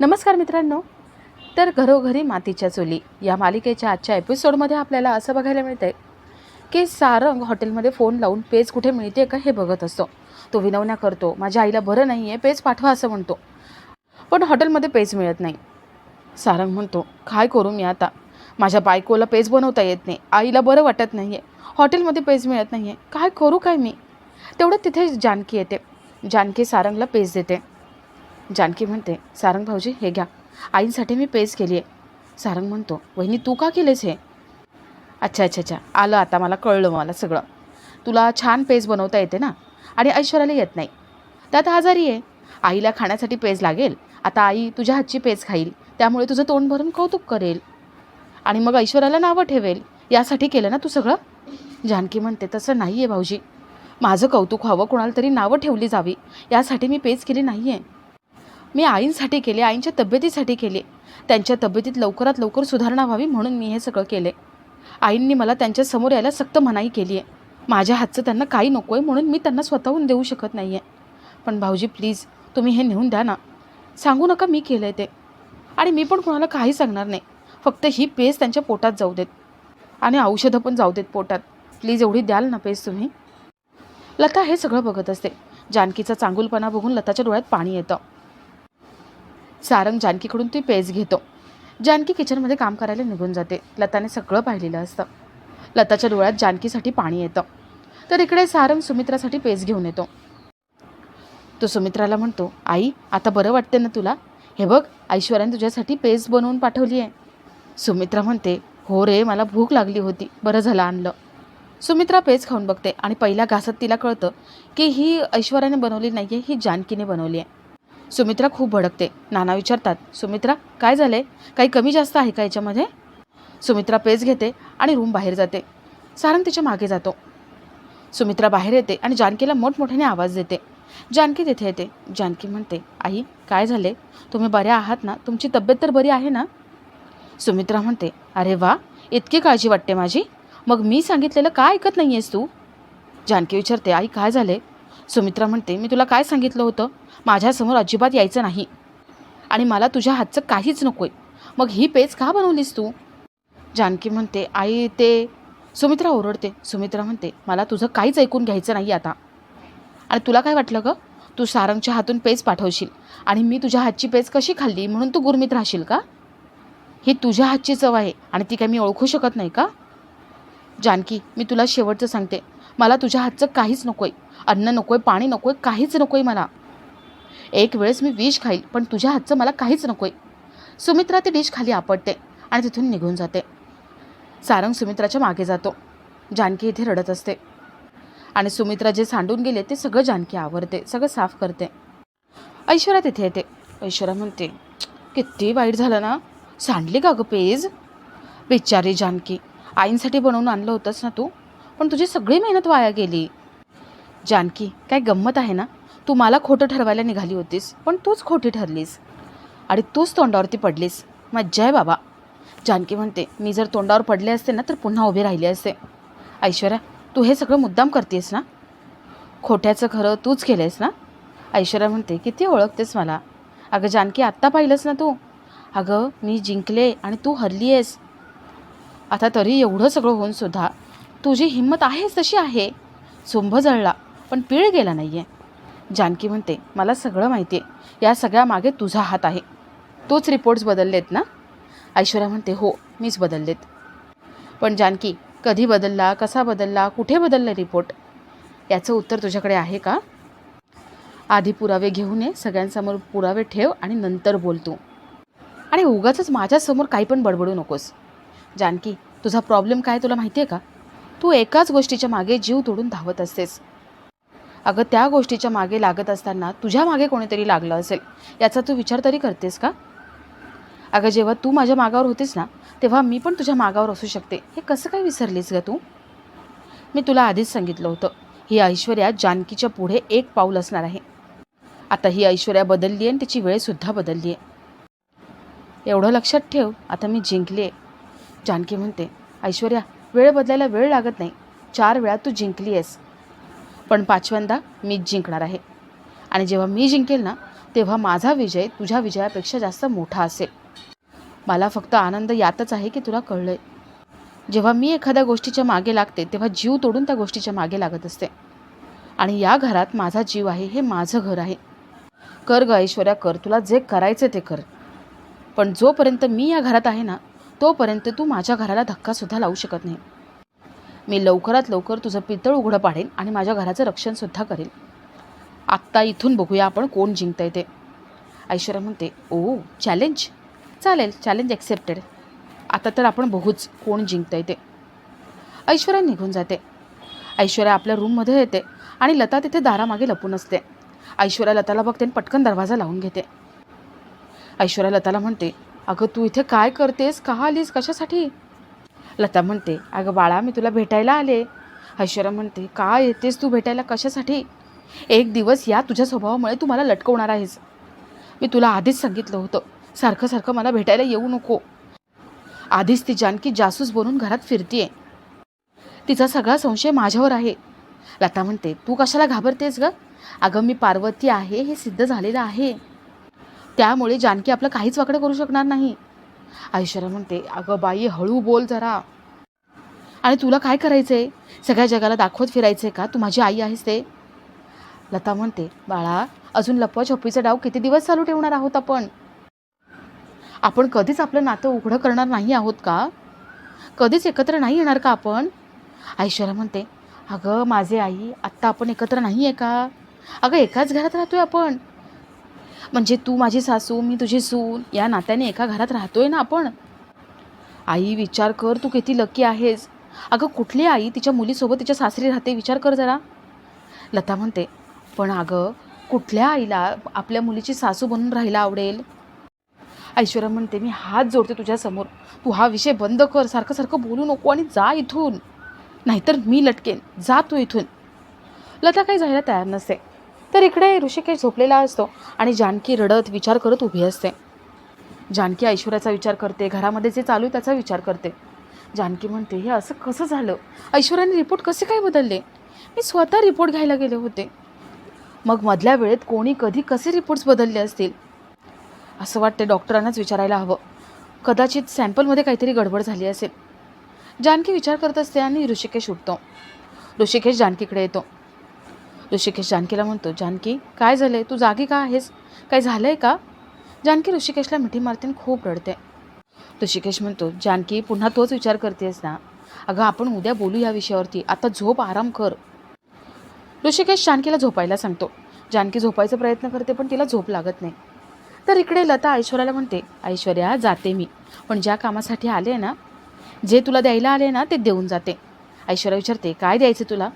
नमस्कार मित्रांनो. तर घरोघरी मातीच्या चुली या मालिकेच्या आजच्या एपिसोडमध्ये आपल्याला असं बघायला मिळतंय की सारंग हॉटेलमध्ये फोन लावून पेज कुठे मिळते का हे बघत असतो. तो विनवण्या करतो माझ्या आईला बरं नाही आहे पेज पाठवा असं म्हणतो. पण हॉटेलमध्ये पेज मिळत नाही. सारंग म्हणतो काय करू मी आता? माझ्या बायकोला पेज बनवता येत नाही आईला बरं वाटत नाही आहे हॉटेलमध्ये पेज मिळत नाही आहे काय करू काय मी? तेवढं तिथे जानकी येते. जानकी सारंगला पेज देते. जानकी म्हणते सारंग भाऊजी हे घ्या. आईंसाठी मी पेज केली आहे सारंग म्हणतो वहिनी तू का केलेस हे? अच्छा अच्छा अच्छा. आलं आता मला कळलं मला सगळं. तुला छान पेज बनवता येते ना? आणि ऐश्वर्याला येत नाही. त्यात आजारी आहे. आईला खाण्यासाठी पेज लागेल. आता आई तुझ्या हातची पेज खाईल. त्यामुळे तुझं तोंड भरून कौतुक करेल. आणि मग ऐश्वर्याला नावं ठेवेल. यासाठी केलं ना तू सगळं? जानकी म्हणते तसं नाही आहे भाऊजी. माझं कौतुक व्हावं कोणाला तरी नावं ठेवली जावी. यासाठी मी पेज केली नाही आहे मी आईंसाठी केले आईंच्या तब्येतीसाठी केले. त्यांच्या तब्येतीत लवकरात लवकर सुधारणा व्हावी म्हणून मी हे सगळं केले. आईंनी मला त्यांच्यासमोर यायला सक्त मनाई केली आहे माझ्या हातचं त्यांना काही नको आहे म्हणून मी त्यांना स्वतःहून देऊ शकत नाही आहे पण भाऊजी प्लीज तुम्ही हे नेऊन द्या ना. सांगू नका मी केलं आहे ते. आणि मी पण कोणाला काही सांगणार नाही. फक्त ही पेज त्यांच्या पोटात जाऊ देत. आणि औषधं पण जाऊ देत पोटात. प्लीज एवढी द्याल ना पेज तुम्ही? लता हे सगळं बघत असते. जानकीचा चांगुलपणा बघून लताच्या डोळ्यात पाणी येतं. सारंग जानकीकडून ती पेज घेतो. जानकी किचनमध्ये काम करायला निघून जाते. लताने सगळं पाहिलेलं असतं. लताच्या डोळ्यात जानकीसाठी पाणी येतं. तर इकडे सारंग सुमित्रासाठी पेज घेऊन येतो. तो सुमित्राला म्हणतो आई आता बरं वाटते ना तुला? हे बघ ऐश्वर्याने तुझ्यासाठी पेज बनवून पाठवली आहे सुमित्रा म्हणते हो रे मला भूक लागली होती. बरं झालं आणलं. सुमित्रा पेज खाऊन बघते आणि पहिल्या घासात तिला कळतं की ही ऐश्वर्याने बनवली नाही आहे ही जानकीने बनवली आहे सुमित्रा खूप भडकते. नाना विचारतात सुमित्रा काय झालं आहे काही कमी जास्त आहे का याच्यामध्ये? सुमित्रा पेज घेते आणि रूम बाहेर जाते. सारंग तिच्यामागे जातो. सुमित्रा बाहेर येते आणि जानकीला मोठमोठ्याने आवाज देते. जानकी तिथे येते. जानकी म्हणते आई काय झाले तुम्ही बऱ्या आहात ना? तुमची तब्येत तर बरी आहे ना? सुमित्रा म्हणते अरे वा इतकी काळजी वाटते माझी. मग मी सांगितलेलं काय ऐकत नाही आहेस तू? जानकी विचारते आई काय झाले सुमित्रा म्हणते मी तुला काय सांगितलं होतं? माझ्यासमोर अजिबात यायचं नाही. आणि मला तुझ्या हातचं काहीच नको आहे मग ही पेज का बनवलीस तू? जानकी म्हणते आई ते सुमित्रा ओरडते. सुमित्रा म्हणते मला तुझं काहीच ऐकून घ्यायचं नाही आता. आणि तुला काय वाटलं गं? तू सारंगच्या हातून पेज पाठवशील. आणि मी तुझ्या हातची पेज कशी खाल्ली म्हणून तू गुरमीत राहशील का? ही तुझ्या हातची चव आहे आणि ती काय मी ओळखू शकत नाही का? जानकी मी तुला शेवटचं सांगते. मला तुझ्या हातचं काहीच नको आहे अन्न नको आहे पाणी नको आहे काहीच नको आहे मला. एक वेळेस मी विष खाईल पण तुझ्या हातचं मला काहीच नको आहे सुमित्रा ती डिश खाली आपटते आणि तिथून निघून जाते. सारंग सुमित्राच्या मागे जातो. जानकी इथे रडत असते. आणि सुमित्रा जे सांडून गेले ते सगळं जानकी आवरते सगळं साफ करते. ऐश्वर्या तिथे येते. ऐश्वर्या म्हणते किती वाईट झालं ना? सांडली का गं पेज? बिचारी जानकी आईंसाठी बनवून आणलं होतंस ना तू पण तुझी सगळी मेहनत वाया गेली. जानकी काय गंमत आहे ना? तू मला खोटं ठरवायला निघाली होतीस पण तूच खोटी ठरलीस. आणि तूच तोंडावरती पडलीस. मज्जा आहे बाबा. जानकी म्हणते मी जर तोंडावर पडले असते ना तर पुन्हा उभे राहिले असते. ऐश्वर्या तू हे सगळं मुद्दाम करतेस ना? खोट्याचं खरं तूच केलंयस ना? ऐश्वर्या म्हणते किती ओळखतेस मला. अगं जानकी आत्ता पाहिलंस ना तू? अगं मी जिंकले आणि तू हरली आहेस आता तरी एवढं सगळं होऊन सुद्धा तुझी हिंमत आहेच तशी आहे. सुंभ जळला पण पीळ गेला नाही आहे जानकी म्हणते मला सगळं माहिती आहे या सगळ्या मागे तुझा हात आहे. तोच रिपोर्ट्स बदललेत ना? ऐश्वर्या म्हणते हो मीच बदललेत. पण जानकी कधी बदलला? कसा बदलला? कुठे बदलला रिपोर्ट याचं उत्तर तुझ्याकडे आहे का? आधी पुरावे घेऊन ये सगळ्यांसमोर पुरावे ठेव आणि नंतर बोल तू. आणि उगाच माझ्यासमोर काही पण बडबडू नकोस. जानकी तुझा प्रॉब्लेम काय तुला माहिती आहे का? तू एकाच गोष्टीच्या मागे जीव तोडून धावत असतेस. अगं त्या गोष्टीच्या मागे लागत असताना तुझ्या मागे कोणीतरी लागलं असेल. याचा तू विचार तरी करतेस का? अगं जेव्हा तू माझ्या मागावर होतीस ना तेव्हा मी पण तुझ्या मागावर असू शकते. हे कसं काय विसरलीस गं तू? मी तुला आधीच सांगितलं होतं ही ऐश्वर्या जानकीच्या पुढे एक पाऊल असणार आहे. आता ही ऐश्वर्या बदलली आहे आणि तिची वेळसुद्धा बदलली आहे. एवढं लक्षात ठेव आता मी जिंकली. आहे जानकी म्हणते ऐश्वर्या वेळ बदलायला वेळ लागत नाही. चार वेळा तू जिंकली आहेस. पण पाचव्यांदा मीच जिंकणार आहे. आणि जेव्हा मी जिंकेल ना तेव्हा माझा विजय तुझ्या विजयापेक्षा जास्त मोठा असेल. मला फक्त आनंद यातच आहे की तुला कळलं आहे जेव्हा मी एखाद्या गोष्टीच्या मागे लागते तेव्हा जीव तोडून त्या गोष्टीच्या मागे लागत असते. आणि या घरात माझा जीव आहे हे माझं घर आहे. कर ग ऐश्वर्या कर. तुला जे करायचं ते कर. पण जोपर्यंत मी या घरात आहे ना तोपर्यंत तू माझ्या घराला धक्कासुद्धा लावू शकत नाही. मी लवकरात लवकर तुझं पितळ उघडं पाडेन आणि माझ्या घराचं रक्षणसुद्धा करेल. आत्ता इथून बघूया आपण कोण जिंकतंय ते. ऐश्वर्या म्हणते ओ चॅलेंज चालेल चॅलेंज ॲक्सेप्टेड आता तर आपण बघूच कोण जिंकतंय ते. ऐश्वर्या निघून जाते. ऐश्वर्या आपल्या रूममध्ये येते आणि लता तिथे दारामागे लपून असते. ऐश्वर्या लताला बघते आणि पटकन दरवाजा लावून घेते. ऐश्वर्या लताला म्हणते अगं तू इथे काय करतेस? का आलीस? कशासाठी? लता म्हणते अगं बाळा मी तुला भेटायला आले. ऐश्वर्या म्हणते का येतेस तू भेटायला? कशासाठी? एक दिवस या तुझ्या स्वभावामुळे तू मला लटकवणार आहेस. मी तुला आधीच सांगितलं होतं. सारखं सारखं मला भेटायला येऊ नको. आधीच ती जानकी जासूस बनून घरात फिरतीये. तिचा सगळा संशय माझ्यावर आहे. लता म्हणते तू कशाला घाबरतेस ग? अगं मी पार्वती आहे हे सिद्ध झालेलं आहे. त्यामुळे जानकी आपलं काहीच वाकडं करू शकणार नाही. ऐश्वर्या म्हणते अगं बाई हळू बोल जरा. आणि तुला काय करायचं आहे सगळ्या जगाला दाखवत फिरायचं आहे का? तू माझी आई आहेस ते. लता म्हणते बाळा अजून लपवाछपीचा डाव किती दिवस चालू ठेवणार आहोत आपण? आपण कधीच आपलं नातं उघडं करणार नाही आहोत का? कधीच एकत्र नाही येणार का आपण? ऐश्वर्या म्हणते अगं माझे आई आत्ता आपण एकत्र नाही आहे का? अगं एकाच घरात राहतोय आपण. म्हणजे तू माझी सासू मी तुझी सून. या नात्याने एका घरात राहतोय ना आपण? आई विचार कर तू किती लकी आहेस. अगं कुठली आई तिच्या मुलीसोबत तिच्या सासरी राहते? विचार कर जरा. लता म्हणते पण अगं कुठल्या आईला आपल्या मुलीची सासू बनून राहायला आवडेल? ऐश्वर्या म्हणते मी हात जोडते तुझ्यासमोर. तू हा विषय बंद कर. सारखं सारखं बोलू नको आणि जा इथून. नाहीतर मी लटकेन. जा तू इथून. लता काही जायला तयार नसते. तर इकडे ऋषिकेश झोपलेला असतो आणि जानकी रडत विचार करत उभी असते. जानकी ऐश्वर्याचा विचार करते घरामध्ये जे चालू त्याचा विचार करते. जानकी म्हणते हे असं कसं झालं? ऐश्वर्याने रिपोर्ट कसे काय बदलले? मी स्वतः रिपोर्ट घ्यायला गेले होते. मग मधल्या वेळेत कोणी कधी कसे रिपोर्ट्स बदलले असतील? असं वाटते डॉक्टरांनाच विचारायला हवं. कदाचित सॅम्पलमध्ये काहीतरी गडबड झाली असेल. जानकी विचार करत असते आणि ऋषिकेश उठतो. ऋषिकेश जानकीकडे येतो. ऋषिकेश जानकीला म्हणतो जानकी काय झालं आहे तू जागी का आहेस? काय झालं आहे का? जानकी ऋषिकेशला मिठी मारते आणि खूप रडते. ऋषिकेश म्हणतो जानकी पुन्हा तोच विचार करतेस ना? अगं आपण उद्या बोलू या विषयावरती. आता झोप आराम कर. ऋषिकेश जानकीला झोपायला सांगतो. जानकी झोपायचा प्रयत्न करते पण तिला झोप लागत नाही. तर इकडे लता ऐश्वर्याला म्हणते ऐश्वर्या जाते मी. पण ज्या कामासाठी आले ना जे तुला द्यायला आले ना ते देऊन जाते. ऐश्वर्या विचारते काय द्यायचं तुला?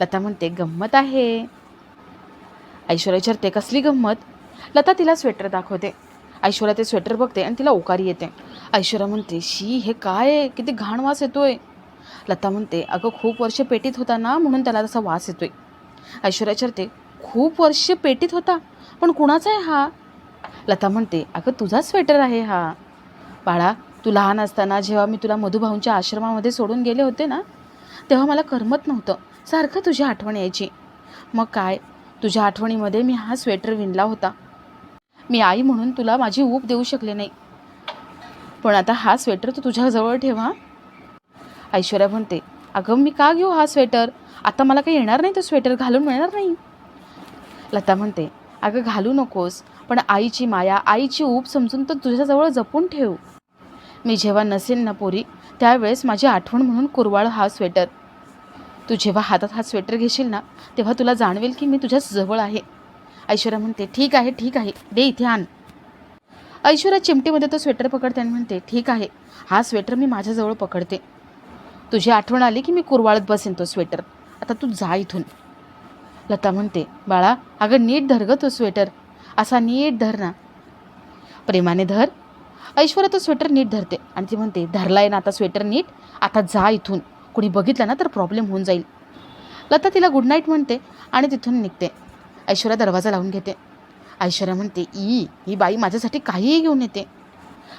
लता म्हणते गंमत आहे. ऐश्वर्या विचारते कसली गंमत? लता तिला स्वेटर दाखवते. ऐश्वर्या ते स्वेटर बघते आणि तिला ओकारी येते. ऐश्वर्या म्हणते शी हे काय? आहे किती घाण वास येतोय. लता म्हणते अगं खूप वर्ष पेटीत होता ना म्हणून त्याला तसा वास येतोय. ऐश्वर्या विचारते खूप वर्ष पेटीत होता? पण कुणाचा आहे हा? लता म्हणते अगं तुझा स्वेटर आहे हा. बाळा तू लहान असताना जेव्हा मी तुला मधुभाऊंच्या आश्रमामध्ये सोडून गेले होते ना तेव्हा मला करमत नव्हतं. सारखं तुझी आठवण यायची. मग काय? तुझ्या आठवणीमध्ये मी हा स्वेटर विणला होता. मी आई म्हणून तुला माझी ऊब देऊ शकले नाही. पण आता हा स्वेटर तू तुझ्याजवळ ठेवा ऐश्वर्या म्हणते अगं मी का घेऊ हा स्वेटर? आता मला काही येणार नाही तो स्वेटर घालून मिळणार नाही. लता म्हणते अगं घालू नकोस पण आईची माया आईची ऊब समजून तर तुझ्याजवळ जपून ठेव. मी जेव्हा नसेल ना पोरी त्यावेळेस माझी आठवण म्हणून कुरवाळ हा स्वेटर. तू जेव्हा हातात हा स्वेटर घेशील ना तेव्हा तुला जाणवेल की मी तुझ्याच जवळ आहे. ऐश्वर्या म्हणते ठीक आहे ठीक आहे दे इथे आण. ऐश्वर्या चिमटीमध्ये तो स्वेटर पकडते आणि म्हणते ठीक आहे हा स्वेटर मी माझ्याजवळ पकडते. तुझी आठवण आली की मी कुरवाळत बसेन तो स्वेटर. आता तू जा इथून. लता म्हणते बाळा अगं नीट धर गं तो स्वेटर. असा नीट धर ना. प्रेमाने धर. ऐश्वर्या तो स्वेटर नीट धरते आणि ती म्हणते धरला आहे ना आता स्वेटर नीट आता जा इथून. कोणी बघितलं ना तर प्रॉब्लेम होऊन जाईल. लता तिला गुड नाईट म्हणते आणि तिथून निघते. ऐश्वर्या दरवाजा लावून घेते. ऐश्वर्या म्हणते ई ही बाई माझ्यासाठी काहीही घेऊन येते.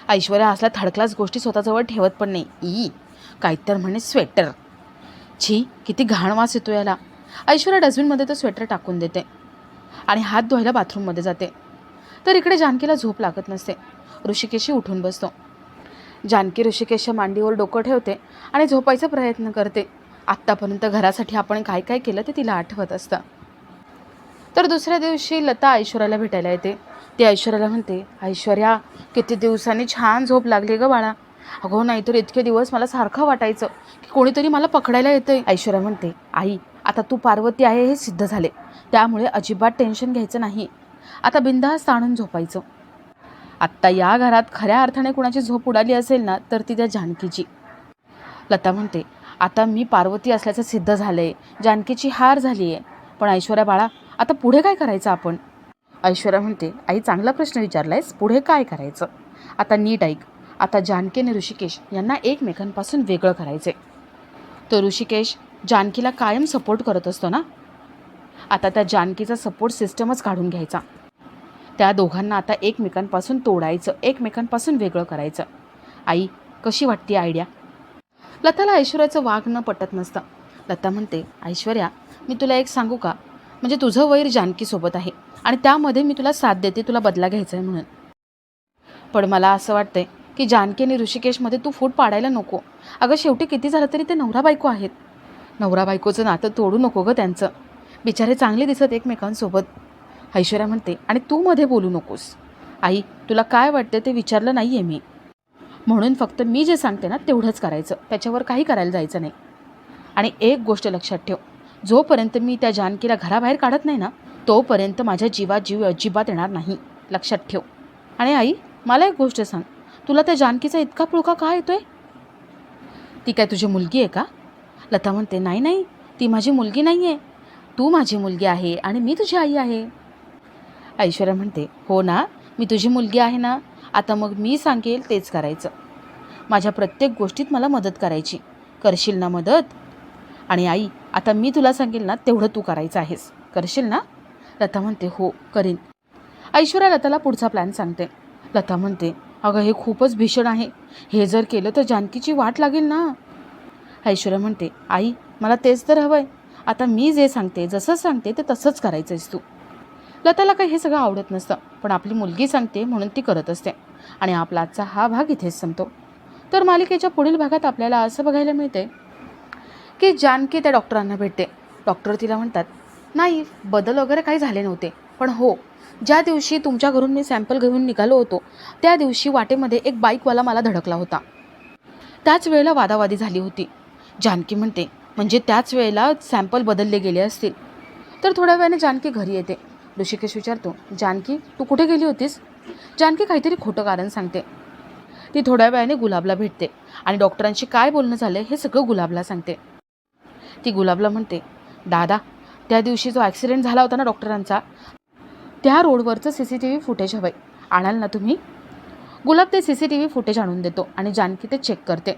ऐश्वर्या असल्या क्लास गोष्टी स्वतःजवळ ठेवत पण नाही. ई काय तर म्हणे स्वेटर छी किती घाण वास येतो याला. ऐश्वर्या डस्टबिनमध्ये तो स्वेटर टाकून देते आणि हात धुवायला बाथरूममध्ये जाते. तर इकडे जानकीला झोप लागत नसते. ऋषिकेशी उठून बसतो. जानकी ऋषिकेशच्या मांडीवर डोकं ठेवते आणि झोपायचा प्रयत्न करते. आत्तापर्यंत घरासाठी आपण काय काय केलं ते तिला आठवत असतं. तर दुसऱ्या दिवशी लता ऐश्वर्याला भेटायला येते. ती ऐश्वर्याला म्हणते ऐश्वर्या किती दिवसांनी छान झोप लागली ग बाळा. अगो नाहीतर इतके दिवस मला सारखं वाटायचं की कोणीतरी मला पकडायला येतं ऐश्वर्या म्हणते आई आता तू पार्वती आहे हे सिद्ध झाले. त्यामुळे अजिबात टेन्शन घ्यायचं नाही. आता बिंदास ताणून झोपायचं. आत्ता या घरात खऱ्या अर्थाने कुणाची झोप उडाली असेल ना तर ती त्या जानकीची. लता म्हणते आता मी पार्वती असल्याचं सिद्ध झालं आहे जानकीची हार झाली आहे पण ऐश्वर्या बाळा आता पुढे काय करायचं आपण? ऐश्वर्या म्हणते आई चांगला प्रश्न विचारलायस. पुढे काय करायचं? आता नीट ऐक. आता जानकी आणि ऋषिकेश यांना एकमेकांपासून वेगळं करायचे तर ऋषिकेश जानकीला कायम सपोर्ट करत असतो ना? आता त्या जानकीचा सपोर्ट सिस्टमच काढून घ्यायचा. त्या दोघांना आता एकमेकांपासून तोडायचं एकमेकांपासून वेगळं करायचं. आई कशी वाटते आयडिया? लताला ऐश्वर्याचं वागणं पटत नसतं. लता म्हणते ऐश्वर्या मी तुला एक सांगू का? म्हणजे तुझं वैर जानकीसोबत आहे आणि त्यामध्ये मी तुला साथ देते तुला बदला घ्यायचा आहे म्हणून. पण मला असं वाटतंय की जानकी आणि ऋषिकेशमध्ये तू फूट पाडायला नको. अगं शेवटी किती झालं तरी ते नवरा बायको आहेत. नवरा बायकोचं नातं तोडू नको गं त्यांचं. बिचारे चांगले दिसत एकमेकांसोबत. ऐश्वर्या म्हणते आणि तू मध्ये बोलू नकोस. आई तुला काय वाटतं ते विचारलं नाही आहे मी. म्हणून फक्त मी जे सांगते ना तेवढंच करायचं. त्याच्यावर काही करायला जायचं नाही. आणि एक गोष्ट लक्षात ठेव. जोपर्यंत मी त्या जानकीला घराबाहेर काढत नाही ना तोपर्यंत माझ्या जीवात जीव अजिबात येणार नाही. लक्षात ठेव. आणि आई मला एक गोष्ट सांग. तुला त्या जानकीचा इतका पुळका का आहे ती काय तुझी मुलगी आहे का? लता म्हणते नाही नाही. ती माझी मुलगी नाही आहे तू माझी मुलगी आहे आणि मी तुझी आई आहे. ऐश्वर्या म्हणते हो ना मी तुझी मुलगी आहे ना आता मग मी सांगेल तेच करायचं. माझ्या प्रत्येक गोष्टीत मला मदत करायची. करशील ना मदत? आणि आई आता मी तुला सांगेल ना तेवढं तू करायचं आहेस. करशील ना? लता म्हणते हो करीन. ऐश्वर्या लताला पुढचा प्लॅन सांगते. लता म्हणते अगं हे खूपच भीषण आहे. हे जर केलं तर जानकीची वाट लागेल ना. ऐश्वर्या म्हणते आई मला तेच तर हवं आहे आता मी जे सांगते जसं सांगते ते तसंच करायचं आहेस तू. लताला काही हे सगळं आवडत नसतं पण आपली मुलगी सांगते म्हणून ती करत असते. आणि आपला आजचा हा भाग इथेच संपतो. तर मालिकेच्या पुढील भागात आपल्याला असं बघायला मिळते की जानकी त्या डॉक्टरांना भेटते. डॉक्टर तिला म्हणतात नाही बदल वगैरे काही झाले नव्हते. पण हो ज्या दिवशी तुमच्या घरून मी सॅम्पल घेऊन निघालो होतो त्या दिवशी वाटेमध्ये एक बाईकवाला मला धडकला होता. त्याच वेळेला वादावादी झाली होती. जानकी म्हणते म्हणजे त्याच वेळेला सॅम्पल बदलले गेले असतील. तर थोड्या वेळाने जानकी घरी येते. ऋषिकेश विचारतो जानकी तू कुठे गेली होतीस? जानकी काहीतरी खोटं कारण सांगते. ती थोड्या वेळाने गुलाबला भेटते आणि डॉक्टरांशी काय बोलणं झालं हे सगळं गुलाबला सांगते. ती गुलाबला म्हणते दादा त्या दिवशी जो ॲक्सिडेंट झाला होता ना डॉक्टरांचा त्या रोडवरचं C C T V footage हवं आहे आणाल ना तुम्ही? गुलाब ते C C T V footage आणून देतो आणि जानकी ते चेक करते.